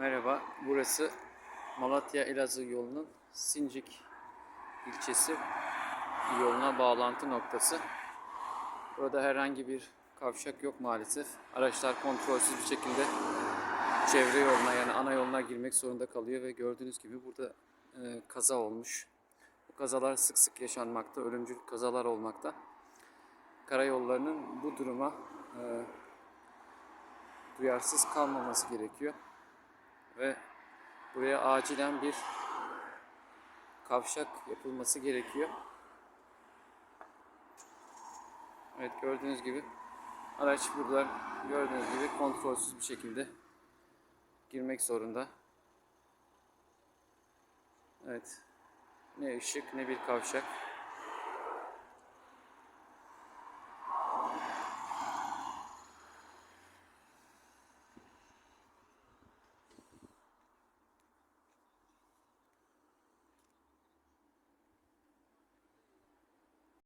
Merhaba, burası Malatya Elazığ yolunun Sincik ilçesi yoluna bağlantı noktası. Burada herhangi bir kavşak yok maalesef. Araçlar kontrolsüz bir şekilde çevre yoluna yani ana yoluna girmek zorunda kalıyor ve gördüğünüz gibi burada e, kaza olmuş. Bu kazalar sık sık yaşanmakta, ölümcül kazalar olmakta. Karayollarının bu duruma e, duyarsız kalmaması gerekiyor ve buraya acilen bir kavşak yapılması gerekiyor. Evet gördüğünüz gibi araç burada gördüğünüz gibi kontrolsüz bir şekilde girmek zorunda. Evet. Ne ışık ne bir kavşak.